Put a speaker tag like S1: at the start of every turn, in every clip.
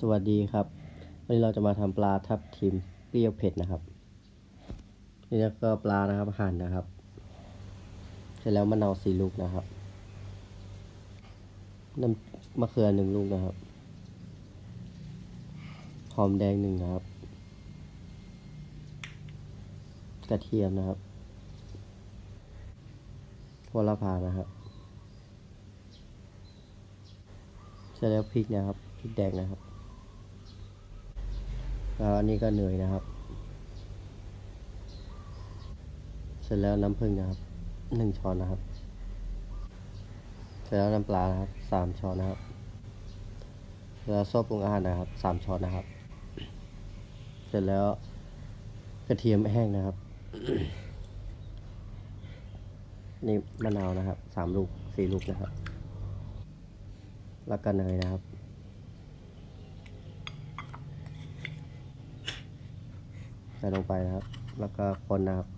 S1: สวัสดีครับวันนี้เราจะมาทำปลาทับทิมเปรี้ยวเผ็ดนะครับนี่ก็ปลานะครับหั่นนะครับ เสร็จแล้วมะนาวสี่ลูกนะครับน้ำมะเขือหนึ่งลูกนะครับหอมแดงหนึ่งนะครับ กระเทียมนะครับโหระพานะครับเสร็จแล้วพริกนะครับพริกแดงนะครับ อันนี้ก็เหนื่อยนะครับ เสร็จแล้วน้ำผึ้งนะครับหนึ่งช้อนนะครับ เสร็จแล้วน้ำปลานะครับสามช้อนนะครับแล้วซอสปรุงอาหารนะครับสามช้อนนะครับ เสร็จแล้วกระเทียมแห้งนะครับนี่มะนาวนะครับสามลูกสี่ลูกนะครับ แล้วก็เนยนะครับ ใส่ลงไปนะครับ แล้วก็คนนะครับ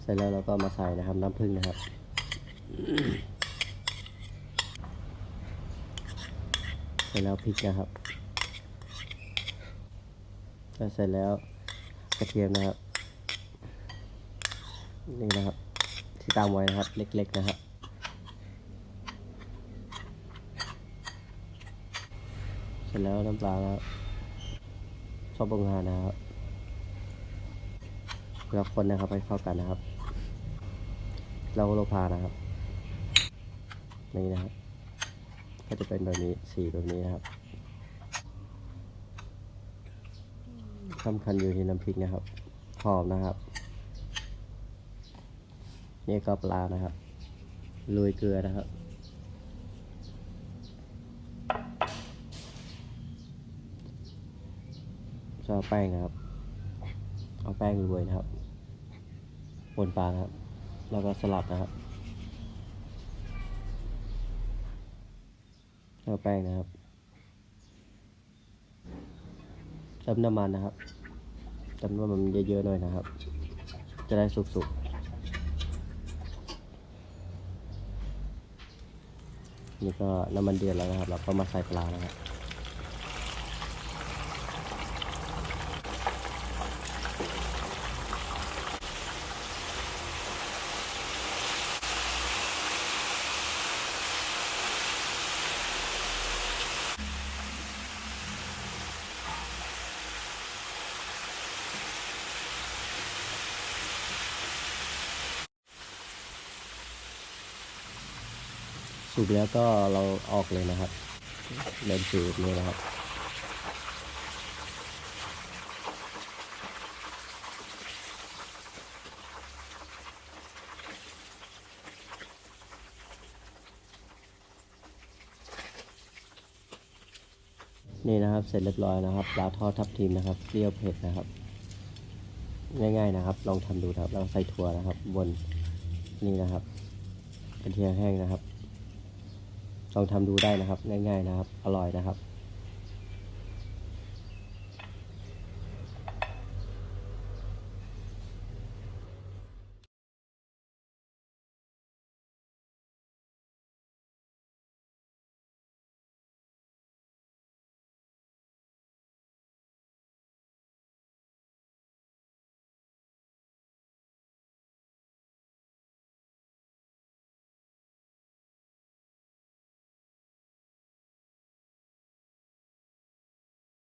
S1: เสร็จแล้วเราก็มาใส่นะครับน้ำผึ้งนะครับเสร็จแล้วพริกนะครับเสร็จแล้วกระเทียมนะครับ นี่นะครับ ที่ตามไว้นะครับ เล็ก ๆ นะครับ เสร็จแล้วน้ำปลาแล้วชอบปรุงหารนะครับแล้วคนนะครับให้เข้ากันนะครับ เราโลพานะครับนี่นะครับก็จะเป็นแบบนี้สีแบบนี้นะครับสำคัญอยู่ที่น้ำพริกนะครับหอมนะครับ นี่ก็ปลานะครับโรยเกลือนะครับ จะเอาแป้งนะครับ เอาแป้งโรยนะครับบนปลาครับ แล้วก็สลัดนะครับเอาแป้งนะครับเติมน้ำมันนะครับเติมน้ำมันเยอะๆหน่อยนะครับ จะได้สุกๆนี่ก็น้ำมันเดือดแล้วนะครับ เราก็มาใส่ปลานะครับ สุกแล้วก็เราออกเลยนะครับเดินสูตรนี้นะครับนี่นะครับเสร็จเรียบร้อยนะครับปลาทอดทับทิมนะครับเปรี้ยวเผ็ดนะครับ ง่ายๆนะครับ ลองทำดูนะครับเราใส่ถั่วนะครับ บนนี่นะครับกระเทียมแห้งนะครับ ลองทำดูได้นะครับ ง่าย ๆนะครับ อร่อยนะครับ